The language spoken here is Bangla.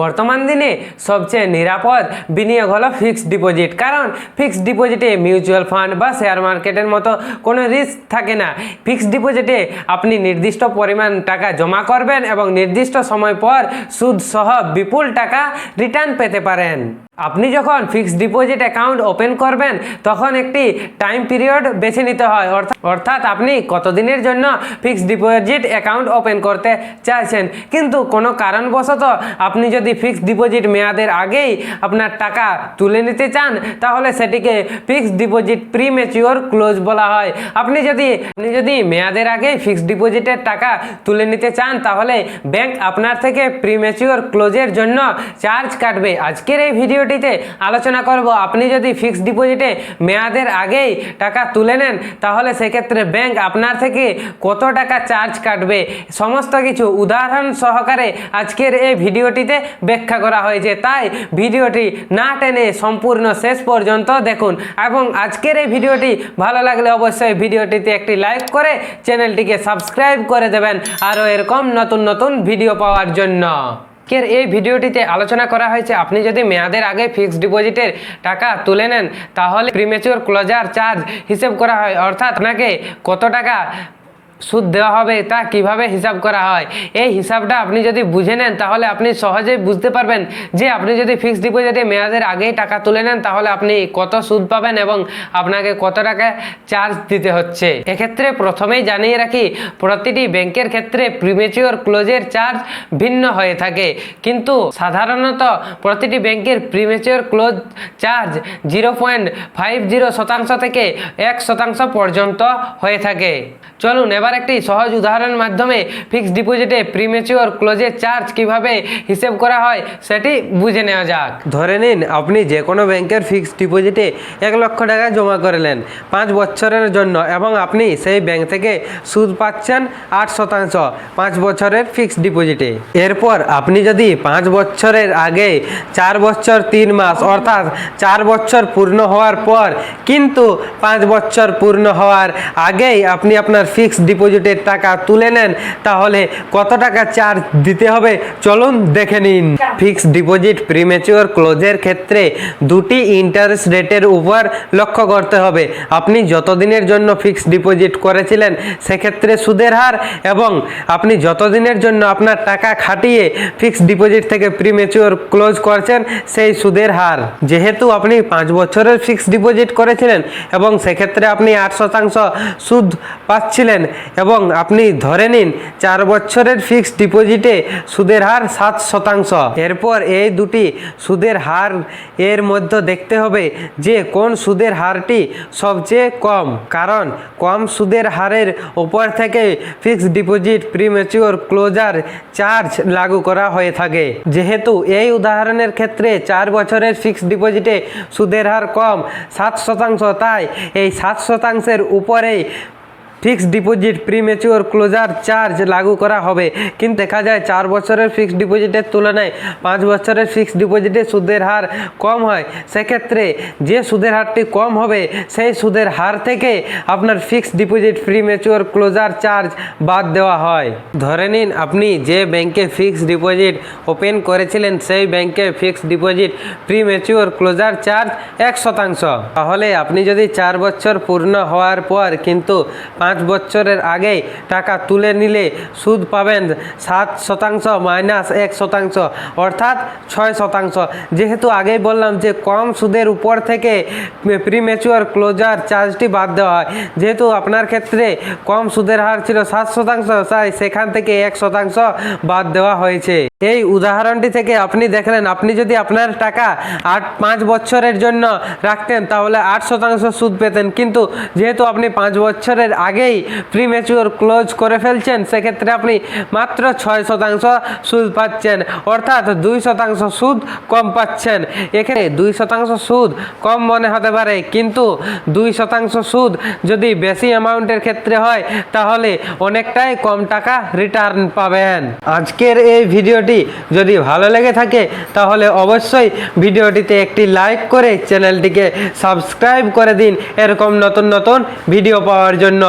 বর্তমান দিনে সবচেয়ে নিরাপদ বিনিয়োগ হলো ফিক্সড ডিপোজিট কারণ ফিক্সড ডিপোজিটে মিউচুয়াল ফান্ড বা শেয়ার মার্কেটের মতো কোনো রিস্ক থাকে না। ফিক্সড ডিপোজিটে আপনি নির্দিষ্ট পরিমাণ টাকা জমা করবেন এবং নির্দিষ্ট সময় পর সুদ সহ বিপুল টাকা রিটার্ন পেতে পারেন। আপনি যখন ফিক্সড ডিপোজিট অ্যাকাউন্ট ওপেন করবেন, তখন একটি টাইম পিরিয়ড বেছে নিতে হয়। অর্থাৎ অর্থাৎ আপনি কতদিনের জন্য ফিক্সড ডিপোজিট অ্যাকাউন্ট ওপেন করতে চাইছেন। কিন্তু কোনো কারণবশত আপনি যদি ফিক্সড ডিপোজিট মেয়াদের আগেই আপনার টাকা তুলে নিতে চান, তাহলে সেটিকে fixed deposit premature close বলা হয়। আপনি যদি আপনি যদি মেয়াদের আগেই ফিক্সড ডিপোজিটের টাকা তুলে নিতে চান, তাহলে ব্যাংক আপনার থেকে প্রি ম্যাচিওর ক্লোজের জন্য চার্জ কাটবে। আজকের এই ভিডিওটিতে আলোচনা করব। আপনি যদি ফিক্সড ডিপোজিটে মেয়াদের আগেই টাকা তুলে নেন, তাহলে সেক্ষেত্রে ব্যাংক আপনার থেকে কত টাকা চার্জ কাটবে? সমস্ত কিছু উদাহরণ সহকারে আজকের এই ভিডিওটিতে ব্যাখ্যা করা হয়েছে। তাই ভিডিওটি না টেনে সম্পূর্ণ শেষ পর্যন্ত দেখুন এবং আজকের এই ভিডিওটি ভালো লাগলে অবশ্যই ভিডিওটিতে একটি লাইক করে চ্যানেলটিকে সাবস্ক্রাইব করে দেবেন। আরও এরকম নতুন নতুন ভিডিও পাওয়ার জন্য। আজকের এই ভিডিওটিতে আলোচনা করা হয়েছে, আপনি যদি মেয়াদের আগে ফিক্সড ডিপোজিটের টাকা তুলে নেন, তাহলে প্রিমেচিওর ক্লোজার চার্জ হিসেব করা হয়। অর্থাৎ আপনাকে কত টাকা সুদ দেওয়া হবে, তা কীভাবে হিসাব করা হয়? এই হিসাবটা আপনি যদি বুঝে নেন, তাহলে আপনি সহজেই বুঝতে পারবেন যে আপনি যদি ফিক্সড ডিপোজিটে মেয়াদের আগেই টাকা তুলে নেন, তাহলে আপনি কত সুদ পাবেন এবং আপনাকে কত টাকা চার্জ দিতে হচ্ছে। এক্ষেত্রে প্রথমেই জানিয়ে রাখি, প্রতিটি ব্যাংকের ক্ষেত্রে প্রিমেচিওর ক্লোজের চার্জ ভিন্ন হয়ে থাকে। কিন্তু সাধারণত প্রতিটি ব্যাংকের premature close charge zero point five zero শতাংশ থেকে এক শতাংশ পর্যন্ত হয়ে থাকে। চলুন এবার একটি সহজ উদাহরণের মাধ্যমে ফিক্সড ডিপোজিটে প্রিমেচিওর ক্লোজের চার্জ কীভাবে হিসেব করা হয় সেটি বুঝে নেওয়া যাক। ধরে নিন, আপনি যে কোনো ব্যাংকের ফিক্সড ডিপোজিটে এক লক্ষ টাকা জমা করলেন পাঁচ বছরের জন্য এবং আপনি সেই ব্যাংক থেকে সুদ পাচ্ছেন আট শতাংশ পাঁচ বছরের ফিক্সড ডিপোজিটে এরপর আপনি যদি পাঁচ বছরের আগে চার বছর তিন মাস অর্থাৎ চার বছর পূর্ণ হওয়ার পর কিন্তু পাঁচ বছর পূর্ণ হওয়ার আগেই আপনি আপনার ফিক্সড ডিপোজিটের টাকা তুলে নেন, তাহলে কত টাকা চার্জ দিতে হবে? চলুন দেখে নিন। ফিক্সড ডিপোজিট প্রিমেচিওর ক্লোজের ক্ষেত্রে দুটি ইন্টারেস্ট রেটের উপর লক্ষ্য করতে হবে। আপনি যতদিনের জন্য ফিক্সড ডিপোজিট করেছিলেন, সেক্ষেত্রে সুদের হার এবং আপনি যতদিনের জন্য আপনার টাকা খাটিয়ে ফিক্সড ডিপোজিট থেকে প্রিমেচিওর ক্লোজ করছেন, সেই সুদের হার। যেহেতু আপনি পাঁচ বছরের ফিক্সড ডিপোজিট করেছিলেন এবং সেক্ষেত্রে আপনি আট শতাংশ সুদ পাচ্ছিলেন এবং আপনি ধরে নিন চার বছরের ফিক্সড ডিপোজিটে সুদের হার সাত শতাংশ। এরপর এই দুটি সুদের হার এর মধ্যে দেখতে হবে যে কোন সুদের হারটি সবচেয়ে কম। কারণ কম সুদের হারের উপর থেকে fixed deposit premature closure charge লাগু করা হয়ে থাকে। যেহেতু এই উদাহরণের ক্ষেত্রে চার বছরের ফিক্সড ডিপোজিটে সুদের হার কম সাত শতাংশ, তাই এই সাত শতাংশের উপরেই fixed deposit pre premature closure charge লাগু করা হবে। কিন্তু দেখা যায় চার বছরের ফিক্সড ডিপোজিটের তুলনায় পাঁচ বছরের ফিক্সড ডিপোজিটে সুদের হার কম হয়। সেক্ষেত্রে যে সুদের হারটি কম হবে, সেই সুদের হার থেকে আপনার fixed deposit premature closure charge বাদ দেওয়া হয়। ধরে নিন আপনি যে ব্যাংকে ফিক্সড ডিপোজিট ওপেন করেছিলেন, সেই ব্যাংকে fixed deposit premature closure charge এক শতাংশ। তাহলে আপনি যদি চার বছর পূর্ণ হওয়ার পর কিন্তু পাঁচ বছরের আগে টাকা তুলে নিলে সুদ পাবেন সাত শতাংশ মাইনাস এক শতাংশ, অর্থাৎ ছয় শতাংশ। যেহেতু আগেই বললাম যে কম সুদের উপর থেকে প্রিমেচুয়ার ক্লোজার চার্জটি বাদ দেওয়া হয়, যেহেতু আপনার ক্ষেত্রে কম সুদের হার ছিল সাত শতাংশ, তাই সেখান থেকে এক শতাংশ বাদ দেওয়া হয়েছে। এই উদাহরণটি থেকে আপনি দেখলেন, আপনি যদি আপনার টাকা আট পাঁচ বছরের জন্য রাখতেন, তাহলে আট শতাংশ সুদ পেতেন। কিন্তু যেহেতু আপনি পাঁচ বছরের আগেই প্রিমেচুর ক্লোজ করে ফেলছেন, সেক্ষেত্রে আপনি মাত্র ছয় শতাংশ সুদ পাচ্ছেন, অর্থাৎ দুই শতাংশ সুদ কম পাচ্ছেন। এখানে দুই শতাংশ সুদ কম মনে হতে পারে, কিন্তু দুই শতাংশ সুদ যদি বেশি অ্যামাউন্টের ক্ষেত্রে হয়, তাহলে অনেকটাই কম টাকা রিটার্ন পাবেন। আজকের এই ভিডিওটি যদি ভালো লেগে থাকে, তাহলে অবশ্যই ভিডিওটিতে একটি লাইক করে চ্যানেলটিকে সাবস্ক্রাইব করে দিন, এরকম নতুন নতুন ভিডিও পাওয়ার জন্য।